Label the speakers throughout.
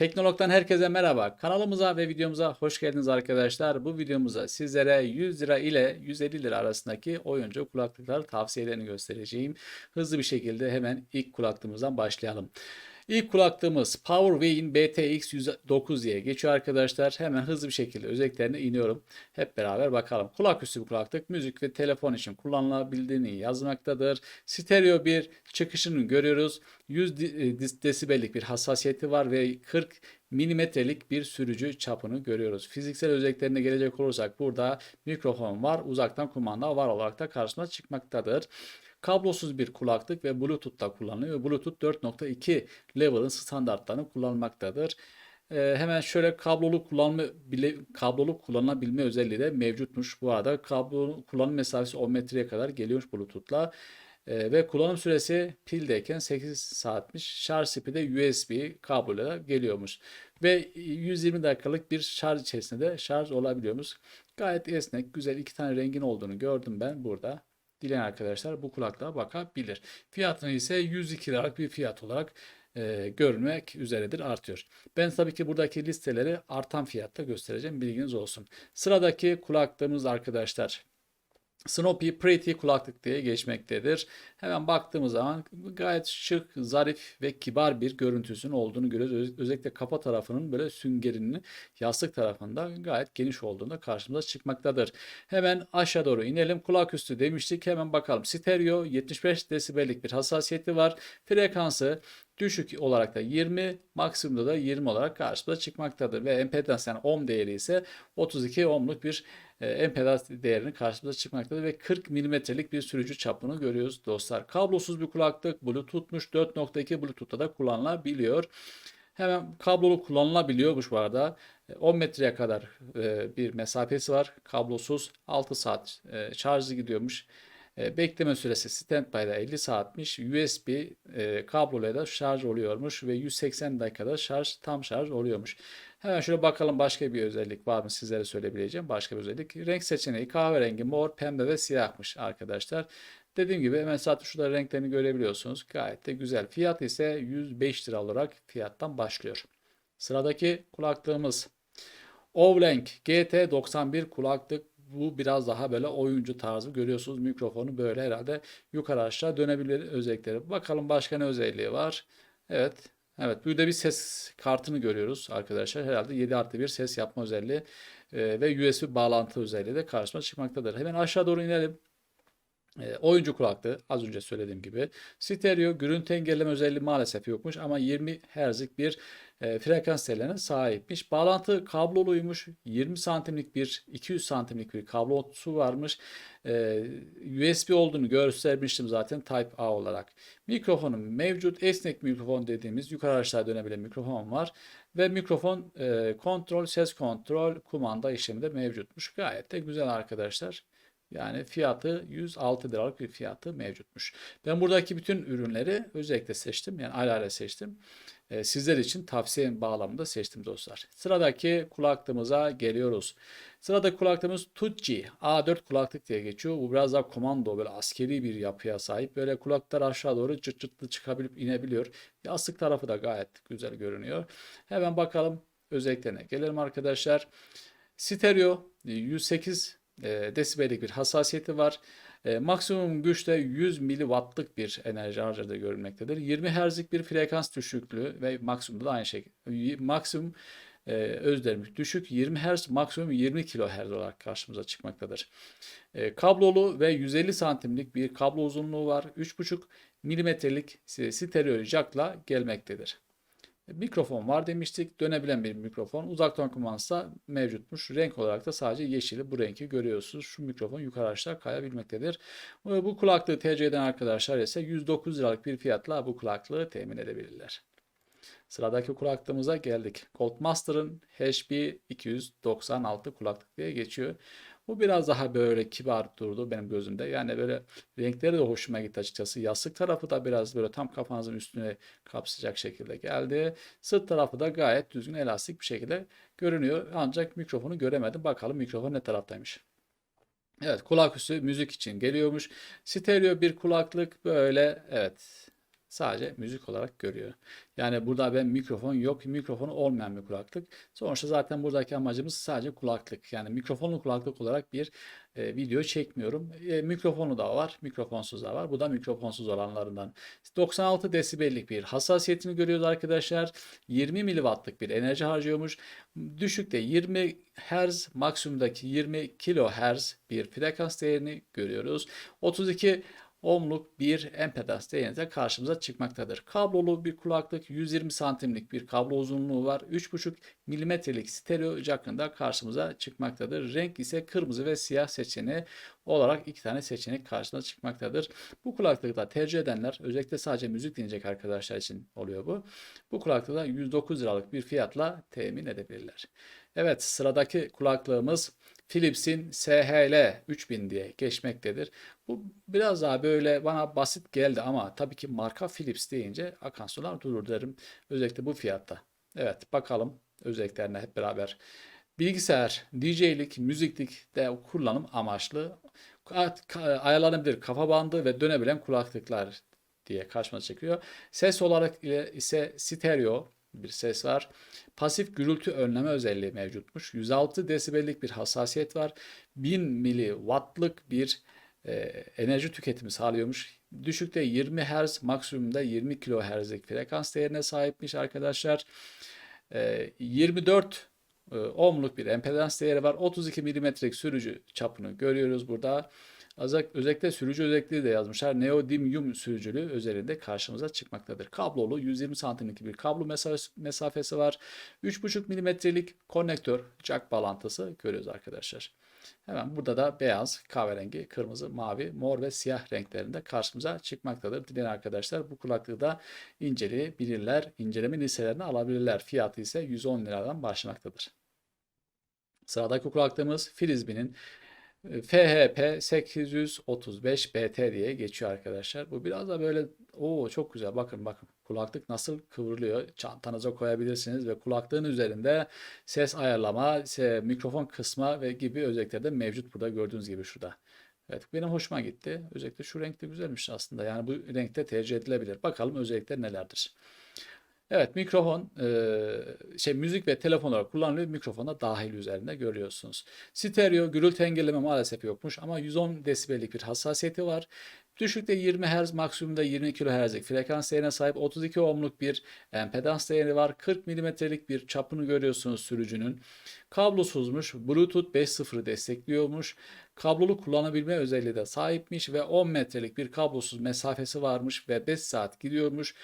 Speaker 1: Teknolog'dan herkese merhaba. Kanalımıza ve videomuza hoş geldiniz arkadaşlar. Bu videomuzda sizlere 100 lira ile 150 lira arasındaki oyuncu kulaklıklar tavsiyelerini göstereceğim. Hızlı bir şekilde hemen ilk kulaklığımızdan başlayalım. İlk kulaklığımız PowerWay'in BTX 109 diye geçiyor arkadaşlar. Hemen hızlı bir şekilde özelliklerine iniyorum. Hep beraber bakalım. Kulaküstü bir kulaklık müzik ve telefon için kullanılabildiğini yazmaktadır. Stereo bir çıkışını görüyoruz. 100 di- desibellik bir hassasiyeti var ve 40 milimetrelik bir sürücü çapını görüyoruz. Fiziksel özelliklerine gelecek olursak burada mikrofon var, uzaktan kumanda var olarak da karşımıza çıkmaktadır. Kablosuz bir kulaklık ve Bluetooth'ta kullanılıyor. Bluetooth 4.2 level'ın standartlarını kullanmaktadır. Ee, hemen şöyle kablolu kullanma bile kablolu kullanılabilme özelliği de mevcutmuş. Bu arada kablo kullanım mesafesi 10 metreye kadar geliyormuş Bluetooth'la. Ee, ve kullanım süresi pildeyken 8 saatmiş. Şarj speed'i de USB kabloyla geliyormuş. Ve 120 dakikalık bir şarj içerisinde de şarj olabiliyormuş. Gayet esnek, güzel iki tane rengin olduğunu gördüm ben burada. Dileyen arkadaşlar bu kulaklığa bakabilir. Fiyatını ise 102 liralık bir fiyat olarak e, görmek üzeredir artıyor. Ben tabii ki buradaki listeleri artan fiyatta göstereceğim bilginiz olsun. Sıradaki kulaklığımız arkadaşlar Snoopy Pretty kulaklık diye geçmektedir. Hemen baktığımız zaman gayet şık, zarif ve kibar bir görüntüsünün olduğunu görüyoruz. Öz- Özellikle kafa tarafının böyle süngerinin yastık tarafında gayet geniş olduğunda karşımıza çıkmaktadır. Hemen aşağı doğru inelim. Kulak üstü demiştik. Hemen bakalım. Stereo 75 desibellik bir hassasiyeti var. Frekansı düşük olarak da 20, maksimumda da 20 olarak karşımıza çıkmaktadır. Ve empedans yani ohm değeri ise 32 ohmluk bir empedans değerini karşımıza çıkmaktadır ve 40 milimetrelik bir sürücü çapını görüyoruz dostlar. Kablosuz bir kulaklık Bluetooth'muş 4.2 Bluetooth'ta da kullanılabiliyor. Hemen kablolu kullanılabiliyormuş bu arada. E, 10 metreye kadar e, bir mesafesi var. Kablosuz 6 saat e, şarjı gidiyormuş. E, Bekleme süresi standby'da 50 saatmiş. USB e, kabloyla da şarj oluyormuş ve 180 dakikada şarj tam şarj oluyormuş. Hemen şöyle bakalım başka bir özellik var mı sizlere söyleyebileceğim başka bir özellik. Renk seçeneği kahverengi, mor, pembe ve siyahmış arkadaşlar. Dediğim gibi hemen zaten şurada renklerini görebiliyorsunuz. Gayet de güzel. Fiyat ise 105 lira olarak fiyattan başlıyor. Sıradaki kulaklığımız Ovlenk GT91 kulaklık bu biraz daha böyle oyuncu tarzı görüyorsunuz mikrofonu böyle herhalde yukarı aşağı dönebilir özellikleri. Bakalım başka ne özelliği var. Evet. Evet burada bir ses kartını görüyoruz arkadaşlar. Herhalde 7 artı bir ses yapma özelliği ve USB bağlantı özelliği de karşıma çıkmaktadır. Hemen aşağı doğru inelim. E, oyuncu kulaklığı az önce söylediğim gibi. Stereo gürültü engelleme özelliği maalesef yokmuş ama 20 Hz'lik bir e, frekans tellerine sahipmiş. Bağlantı kabloluymuş. 20 santimlik bir 200 santimlik bir kablosu varmış. E, USB olduğunu göstermiştim zaten Type A olarak. Mikrofonum mevcut. Esnek mikrofon dediğimiz yukarı aşağı dönebilen mikrofon var. Ve mikrofon e, kontrol, ses kontrol, kumanda işlemi de mevcutmuş. Gayet de güzel arkadaşlar. Yani fiyatı 106 liralık bir fiyatı mevcutmuş. Ben buradaki bütün ürünleri özellikle seçtim. Yani ayrı ayrı seçtim. Ee, sizler için tavsiye bağlamında seçtim dostlar. Sıradaki kulaklığımıza geliyoruz. Sıradaki kulaklığımız Tucci A4 kulaklık diye geçiyor. Bu biraz daha komando böyle askeri bir yapıya sahip. Böyle kulaklar aşağı doğru çıt çıtlı çıkabilip inebiliyor. Yastık tarafı da gayet güzel görünüyor. Hemen bakalım özelliklerine gelelim arkadaşlar. Stereo 108 e, desibellik bir hassasiyeti var. E, maksimum güçte 100 miliwattlık bir enerji harcadığı görülmektedir. 20 Hz'lik bir frekans düşüklüğü ve maksimumda da aynı şekilde. Maksimum e, özlerimiz düşük 20 Hz maksimum 20 kHz olarak karşımıza çıkmaktadır. E, kablolu ve 150 santimlik bir kablo uzunluğu var. 3,5 milimetrelik stereo jackla gelmektedir. Mikrofon var demiştik. Dönebilen bir mikrofon. Uzaktan kumandası da mevcutmuş. Renk olarak da sadece yeşili bu renki görüyorsunuz. Şu mikrofon yukarı aşağı kayabilmektedir. Bu kulaklığı tercih arkadaşlar ise 109 liralık bir fiyatla bu kulaklığı temin edebilirler. Sıradaki kulaklığımıza geldik. Goldmaster'ın HB 296 kulaklık diye geçiyor. Bu biraz daha böyle kibar durdu benim gözümde. Yani böyle renkleri de hoşuma gitti açıkçası. Yastık tarafı da biraz böyle tam kafanızın üstüne kapsayacak şekilde geldi. Sırt tarafı da gayet düzgün elastik bir şekilde görünüyor. Ancak mikrofonu göremedim. Bakalım mikrofon ne taraftaymış. Evet kulaküstü müzik için geliyormuş. Stereo bir kulaklık böyle evet Sadece müzik olarak görüyor. Yani burada ben mikrofon yok, mikrofonu olmayan bir kulaklık. Sonuçta zaten buradaki amacımız sadece kulaklık. Yani mikrofonlu kulaklık olarak bir e, video çekmiyorum. E, mikrofonu da var, mikrofonsuz da var. Bu da mikrofonsuz olanlarından. 96 desibellik bir hassasiyetini görüyoruz arkadaşlar. 20 miliwattlık bir enerji harcıyormuş. Düşükte 20 Hz, maksimumdaki 20 kHz bir frekans değerini görüyoruz. 32 ohmluk bir empedans değeri de karşımıza çıkmaktadır. Kablolu bir kulaklık 120 santimlik bir kablo uzunluğu var. 3,5 milimetrelik stereo jackında karşımıza çıkmaktadır. Renk ise kırmızı ve siyah seçeneği olarak iki tane seçenek karşımıza çıkmaktadır. Bu kulaklığı da tercih edenler özellikle sadece müzik dinleyecek arkadaşlar için oluyor bu. Bu kulaklığı da 109 liralık bir fiyatla temin edebilirler. Evet sıradaki kulaklığımız Philips'in SHL 3000 diye geçmektedir. Bu biraz daha böyle bana basit geldi ama tabii ki marka Philips deyince akan sular durur derim. Özellikle bu fiyatta. Evet bakalım özelliklerine hep beraber. Bilgisayar, DJ'lik, müziklik de kullanım amaçlı ayarlanabilir kafa bandı ve dönebilen kulaklıklar diye karşıma çıkıyor. Ses olarak ise stereo bir ses var. Pasif gürültü önleme özelliği mevcutmuş. 106 desibellik bir hassasiyet var. 1000 miliwattlık bir e, enerji tüketimi sağlıyormuş. Düşükte 20 Hz, maksimumda 20 kHz'lik frekans değerine sahipmiş arkadaşlar. E, 24 e, ohmluk bir empedans değeri var. 32 milimetrelik sürücü çapını görüyoruz burada. Özellikle sürücü özelliği de yazmışlar. Neodymium sürücülü özelliğinde karşımıza çıkmaktadır. Kablolu 120 santimlik bir kablo mesafesi var. 3,5 milimetrelik konnektör jack bağlantısı görüyoruz arkadaşlar. Hemen burada da beyaz, kahverengi, kırmızı, mavi, mor ve siyah renklerinde karşımıza çıkmaktadır. Dileyen arkadaşlar bu kulaklığı da inceleyebilirler. İnceleme listelerini alabilirler. Fiyatı ise 110 liradan başlamaktadır. Sıradaki kulaklığımız Frisbee'nin FHP 835 BT diye geçiyor arkadaşlar. Bu biraz da böyle o çok güzel. Bakın bakın kulaklık nasıl kıvrılıyor. Çantanıza koyabilirsiniz ve kulaklığın üzerinde ses ayarlama, mikrofon kısma ve gibi özellikler de mevcut burada gördüğünüz gibi şurada. Evet benim hoşuma gitti. Özellikle şu renkte güzelmiş aslında. Yani bu renkte tercih edilebilir. Bakalım özellikler nelerdir. Evet mikrofon şey müzik ve telefon olarak kullanılıyor. Mikrofona dahil üzerinde görüyorsunuz. Stereo gürültü engelleme maalesef yokmuş ama 110 desibellik bir hassasiyeti var. Düşükte 20 Hz maksimumda 20 kHz'lik frekans değerine sahip 32 ohmluk bir empedans değeri var. 40 mm'lik bir çapını görüyorsunuz sürücünün. Kablosuzmuş. Bluetooth 5.0 destekliyormuş. Kablolu kullanabilme özelliği de sahipmiş ve 10 metrelik bir kablosuz mesafesi varmış ve 5 saat gidiyormuş.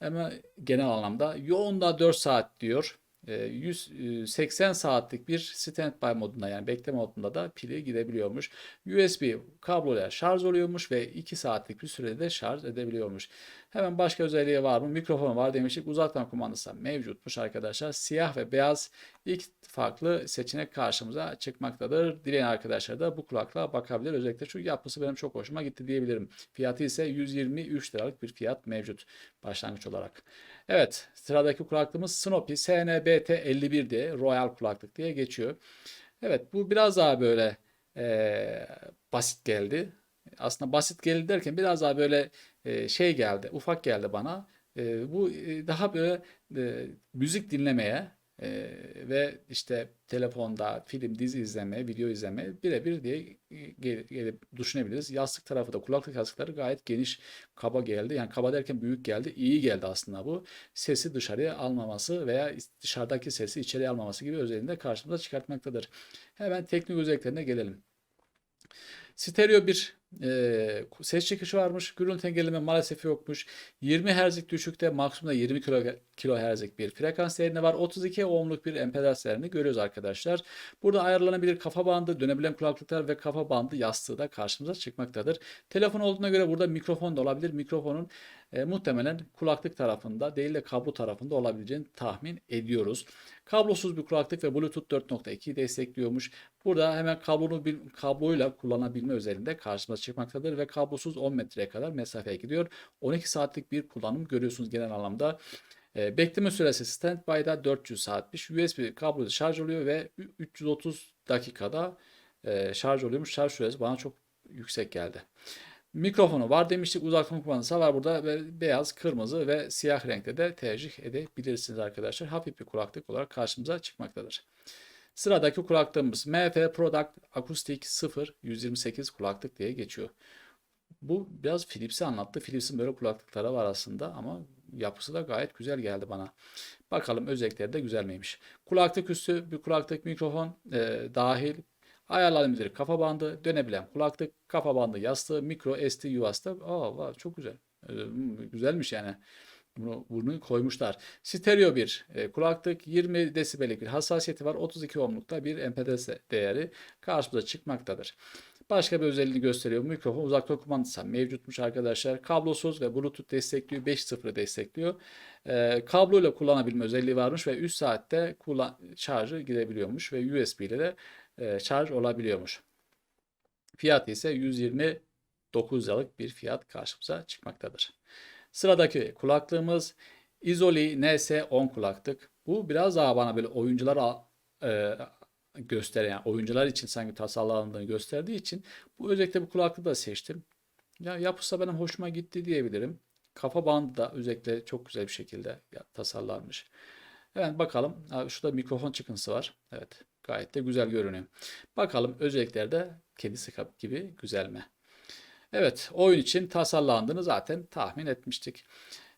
Speaker 1: Ama genel anlamda yoğunda 4 saat diyor. 180 saatlik bir standby modunda yani bekleme modunda da pili gidebiliyormuş. USB kabloyla şarj oluyormuş ve 2 saatlik bir sürede de şarj edebiliyormuş. Hemen başka özelliği var mı? Mikrofon var demiştik. Uzaktan kumandası mevcutmuş arkadaşlar. Siyah ve beyaz ilk farklı seçenek karşımıza çıkmaktadır. Dileyen arkadaşlar da bu kulaklığa bakabilir. Özellikle şu yapısı benim çok hoşuma gitti diyebilirim. Fiyatı ise 123 liralık bir fiyat mevcut başlangıç olarak. Evet sıradaki kulaklığımız Snoopy SNBT 51 diye Royal kulaklık diye geçiyor. Evet bu biraz daha böyle e, basit geldi. Aslında basit geldi derken biraz daha böyle e, şey geldi, ufak geldi bana. E, bu e, daha böyle e, müzik dinlemeye e, ve işte telefonda film, dizi izleme, video izleme birebir diye gelip, gelip düşünebiliriz. Yastık tarafı da kulaklık yastıkları gayet geniş, kaba geldi. Yani kaba derken büyük geldi, iyi geldi aslında bu. Sesi dışarıya almaması veya dışarıdaki sesi içeriye almaması gibi özelliğini karşımıza çıkartmaktadır. Hemen teknik özelliklerine gelelim. Stereo bir e, ses çıkışı varmış. Gürültü engelleme maalesef yokmuş. 20 Hz'lik düşükte maksimumda 20 kHz'lik bir frekans değerinde var. 32 ohmluk bir empedans değerini görüyoruz arkadaşlar. Burada ayarlanabilir kafa bandı, dönebilen kulaklıklar ve kafa bandı yastığı da karşımıza çıkmaktadır. Telefon olduğuna göre burada mikrofon da olabilir. Mikrofonun e, muhtemelen kulaklık tarafında değil de kablo tarafında olabileceğini tahmin ediyoruz. Kablosuz bir kulaklık ve Bluetooth 4.2 destekliyormuş. Burada hemen kablonu kabloyla kullanabilme özelliğinde karşımıza çıkmaktadır ve kablosuz 10 metreye kadar mesafeye gidiyor. 12 saatlik bir kullanım görüyorsunuz genel anlamda. E, bekleme süresi standby'da 400 saatmiş. USB kabloyla şarj oluyor ve 330 dakikada e, şarj oluyormuş. Şarj süresi bana çok yüksek geldi. Mikrofonu var demiştik. Uzaktan kumandası var burada ve beyaz, kırmızı ve siyah renkte de tercih edebilirsiniz arkadaşlar. Hafif bir kulaklık olarak karşımıza çıkmaktadır. Sıradaki kulaklığımız MF Product Acoustic 0 128 kulaklık diye geçiyor. Bu biraz Philips'i anlattı. Philips'in böyle kulaklıkları var aslında ama yapısı da gayet güzel geldi bana. Bakalım özellikleri de güzel miymiş. Kulaklık üstü bir kulaklık mikrofon e, dahil. Ayarlanabilir kafa bandı, dönebilen kulaklık, kafa bandı yastığı, mikro SD yuvası da aa, vay, çok güzel. E, hmm, güzelmiş yani. Bunu, bunu koymuşlar. Stereo bir e, kulaklık 20 desibellik bir hassasiyeti var. 32 ohmlukta bir MP3 değeri karşımıza çıkmaktadır. Başka bir özelliğini gösteriyor. Mikrofon uzaktan kumandası mevcutmuş arkadaşlar. Kablosuz ve Bluetooth destekliyor. 5.0'ı destekliyor. E, kabloyla kullanabilme özelliği varmış ve 3 saatte şarjı gidebiliyormuş ve USB ile de e, şarj olabiliyormuş. Fiyatı ise 129 liralık bir fiyat karşımıza çıkmaktadır. Sıradaki kulaklığımız Izoli NS10 kulaklık. Bu biraz daha bana böyle oyuncular e, gösteren, yani oyuncular için sanki tasarlandığını gösterdiği için bu özellikle bu kulaklığı da seçtim. Ya yapısı benim hoşuma gitti diyebilirim. Kafa bandı da özellikle çok güzel bir şekilde tasarlanmış. Hemen bakalım. Şurada mikrofon çıkıntısı var. Evet. Gayet de güzel görünüyor. Bakalım özellikleri de kedisi gibi güzel mi? Evet, oyun için tasarlandığını zaten tahmin etmiştik.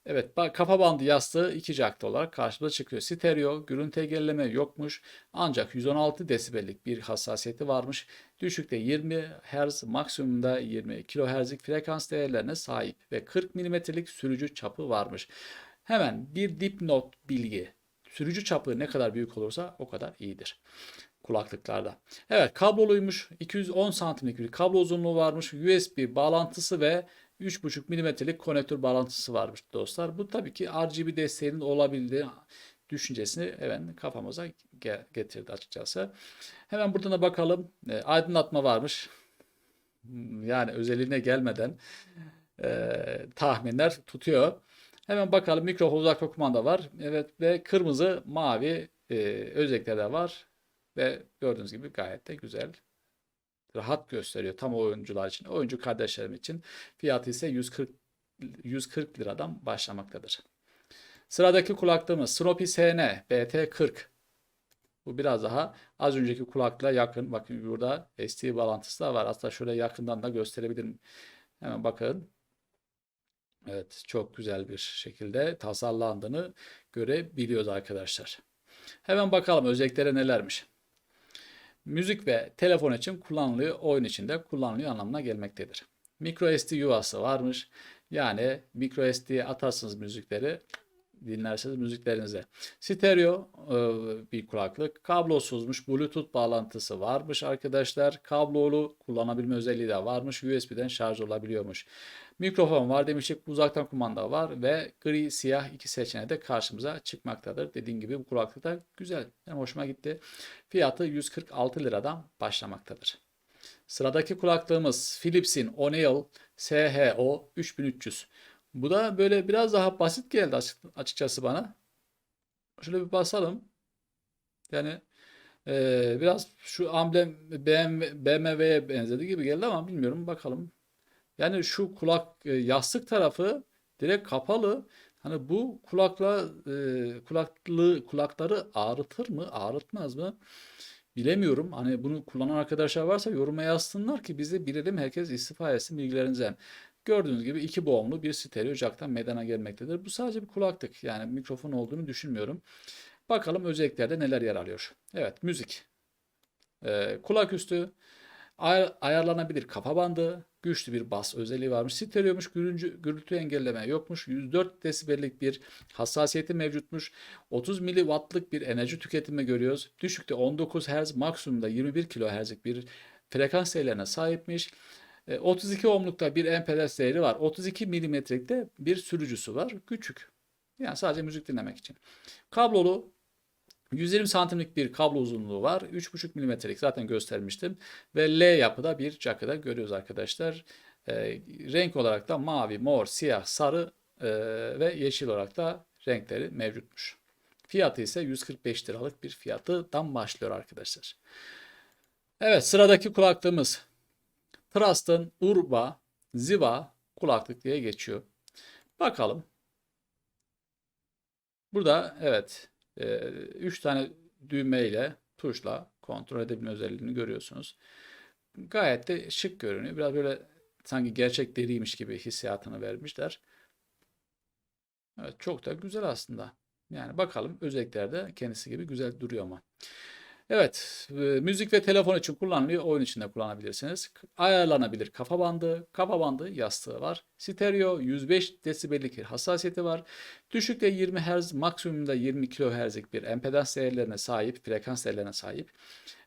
Speaker 1: Evet, kafa bandı yastığı 2 jacklı olarak karşımıza çıkıyor. Stereo, gürültü engelleme yokmuş. Ancak 116 desibellik bir hassasiyeti varmış. Düşükte 20 Hz, maksimumda 20 kHz'lik frekans değerlerine sahip ve 40 mm'lik sürücü çapı varmış. Hemen bir dipnot bilgi. Sürücü çapı ne kadar büyük olursa o kadar iyidir kulaklıklarda. Evet kabloluymuş. 210 santimlik bir kablo uzunluğu varmış. USB bağlantısı ve 3.5 milimetrelik konektör bağlantısı varmış dostlar. Bu tabii ki RGB desteğinin olabildiği düşüncesini hemen kafamıza getirdi açıkçası. Hemen buradan da bakalım. E, aydınlatma varmış. Yani özelliğine gelmeden e, tahminler tutuyor. Hemen bakalım mikrofon uzakta kumanda var. Evet ve kırmızı mavi e, özellikler de var. Ve gördüğünüz gibi gayet de güzel. Rahat gösteriyor tam oyuncular için. Oyuncu kardeşlerim için fiyatı ise 140 140 liradan başlamaktadır. Sıradaki kulaklığımız Snoopy SN BT40. Bu biraz daha az önceki kulaklığa yakın. Bakın burada ST bağlantısı da var. Aslında şöyle yakından da gösterebilirim. Hemen bakın. Evet çok güzel bir şekilde tasarlandığını görebiliyoruz arkadaşlar. Hemen bakalım özellikleri nelermiş müzik ve telefon için kullanılıyor, oyun için de kullanılıyor anlamına gelmektedir. MicroSD yuvası varmış. Yani MicroSD'ye atarsınız müzikleri, dinlersiniz müziklerinize. Stereo e, bir kulaklık. Kablosuzmuş. Bluetooth bağlantısı varmış arkadaşlar. Kablolu kullanabilme özelliği de varmış. USB'den şarj olabiliyormuş. Mikrofon var demiştik. Uzaktan kumanda var ve gri siyah iki seçeneği de karşımıza çıkmaktadır. Dediğim gibi bu kulaklık da güzel. Yani hoşuma gitti. Fiyatı 146 liradan başlamaktadır. Sıradaki kulaklığımız Philips'in O'Neill SHO 3300. Bu da böyle biraz daha basit geldi açıkçası bana. Şöyle bir basalım. Yani e, biraz şu amblem BMW'ye benzedi gibi geldi ama bilmiyorum bakalım. Yani şu kulak e, yastık tarafı direkt kapalı. Hani bu kulakla e, kulaklı kulakları ağrıtır mı, ağrıtmaz mı? Bilemiyorum. Hani bunu kullanan arkadaşlar varsa yoruma yazsınlar ki biz de bilelim herkes istifa etsin bilgilerinize. Gördüğünüz gibi iki boğumlu bir stereo jacktan meydana gelmektedir. Bu sadece bir kulaklık. Yani mikrofon olduğunu düşünmüyorum. Bakalım özelliklerde neler yer alıyor. Evet müzik. Ee, kulak üstü. Ay ayarlanabilir kafa bandı. Güçlü bir bas özelliği varmış. Stereomuş. Gürüncü, gürültü engelleme yokmuş. 104 desibellik bir hassasiyeti mevcutmuş. 30 miliwattlık bir enerji tüketimi görüyoruz. Düşükte 19 Hz maksimumda 21 kHz'lik bir frekans değerlerine sahipmiş. 32 e, ohmlukta bir MPLS değeri var. 32 milimetrelikte bir sürücüsü var. Küçük. Yani sadece müzik dinlemek için. Kablolu 120 santimlik bir kablo uzunluğu var. 3,5 milimetrelik zaten göstermiştim. Ve L yapıda bir jackı da görüyoruz arkadaşlar. E, renk olarak da mavi, mor, siyah, sarı e, ve yeşil olarak da renkleri mevcutmuş. Fiyatı ise 145 liralık bir fiyatından başlıyor arkadaşlar. Evet sıradaki kulaklığımız Trust'ın Urba Ziva kulaklık diye geçiyor. Bakalım. Burada evet 3 tane düğme ile tuşla kontrol edebilme özelliğini görüyorsunuz. Gayet de şık görünüyor. Biraz böyle sanki gerçek deriymiş gibi hissiyatını vermişler. Evet çok da güzel aslında. Yani bakalım özelliklerde kendisi gibi güzel duruyor mu? Evet, e, müzik ve telefon için kullanılıyor. Oyun için de kullanabilirsiniz. Ayarlanabilir kafa bandı, kafa bandı yastığı var. Stereo 105 desibellik hassasiyeti var. Düşükte 20 Hz, maksimumda 20 kHz'lik bir empedans değerlerine sahip, frekans değerlerine sahip.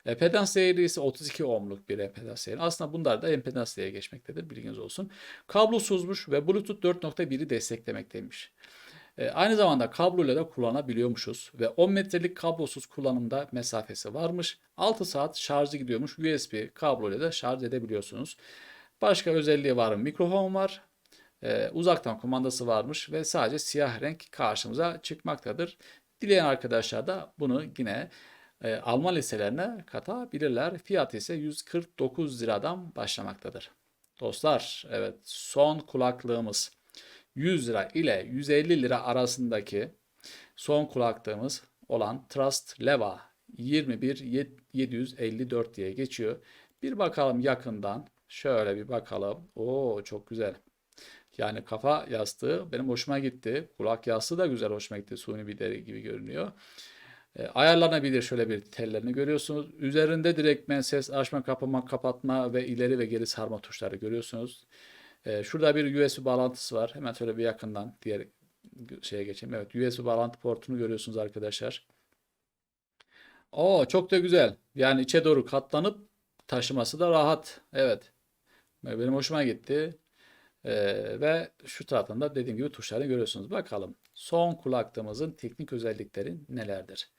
Speaker 1: Empedans değeri ise 32 ohmluk bir empedans değeri. Aslında bunlar da empedans değeri geçmektedir, bilginiz olsun. Kablosuzmuş ve Bluetooth 4.1'i desteklemekteymiş. E, aynı zamanda kabloyla da kullanabiliyormuşuz ve 10 metrelik kablosuz kullanımda mesafesi varmış. 6 saat şarjı gidiyormuş. USB kabloyla da şarj edebiliyorsunuz. Başka özelliği var? Mikrofon var. E, uzaktan kumandası varmış ve sadece siyah renk karşımıza çıkmaktadır. Dileyen arkadaşlar da bunu yine e, Alman liselerine katabilirler. Fiyatı ise 149 liradan başlamaktadır. Dostlar evet son kulaklığımız 100 lira ile 150 lira arasındaki son kulaklığımız olan Trust Leva 21754 diye geçiyor. Bir bakalım yakından. Şöyle bir bakalım. Oo çok güzel. Yani kafa yastığı benim hoşuma gitti. Kulak yastığı da güzel hoşuma gitti. Suni bir deri gibi görünüyor. E, ayarlanabilir şöyle bir tellerini görüyorsunuz. Üzerinde direktmen ses açma, kapama, kapatma ve ileri ve geri sarma tuşları görüyorsunuz. E, şurada bir USB bağlantısı var. Hemen şöyle bir yakından diğer şeye geçeyim. Evet USB bağlantı portunu görüyorsunuz arkadaşlar. Oo çok da güzel. Yani içe doğru katlanıp taşıması da rahat. Evet. Benim hoşuma gitti. Ee, ve şu tarafında dediğim gibi tuşları görüyorsunuz. Bakalım son kulaklığımızın teknik özellikleri nelerdir?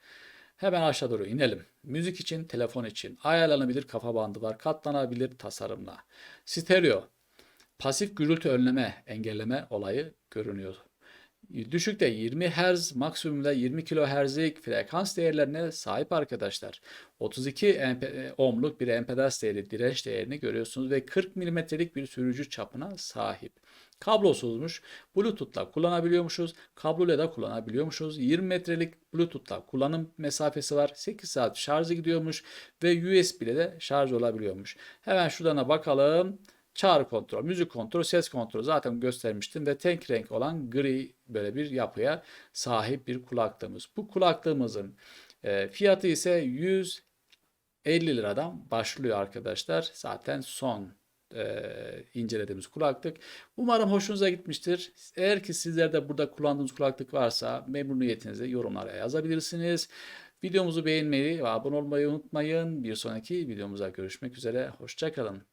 Speaker 1: Hemen aşağı doğru inelim. Müzik için, telefon için ayarlanabilir kafa bandı var. Katlanabilir tasarımla. Stereo pasif gürültü önleme, engelleme olayı görünüyor. Düşükte 20 Hz, maksimumda 20 kHz'lik frekans değerlerine sahip arkadaşlar. 32 ohmluk bir empedans değeri, direnç değerini görüyorsunuz ve 40 mm'lik bir sürücü çapına sahip. Kablosuzmuş. Bluetooth'la kullanabiliyormuşuz. Kabloyla da kullanabiliyormuşuz. 20 metrelik Bluetooth'la kullanım mesafesi var. 8 saat şarjı gidiyormuş ve USB ile de şarj olabiliyormuş. Hemen şuradan bakalım. Çağrı kontrol, müzik kontrol, ses kontrolü zaten göstermiştim ve tek renk olan gri böyle bir yapıya sahip bir kulaklığımız. Bu kulaklığımızın e, fiyatı ise 150 liradan başlıyor arkadaşlar. Zaten son e, incelediğimiz kulaklık. Umarım hoşunuza gitmiştir. Eğer ki sizlerde burada kullandığınız kulaklık varsa memnuniyetinizi yorumlara yazabilirsiniz. Videomuzu beğenmeyi ve abone olmayı unutmayın. Bir sonraki videomuza görüşmek üzere. Hoşçakalın.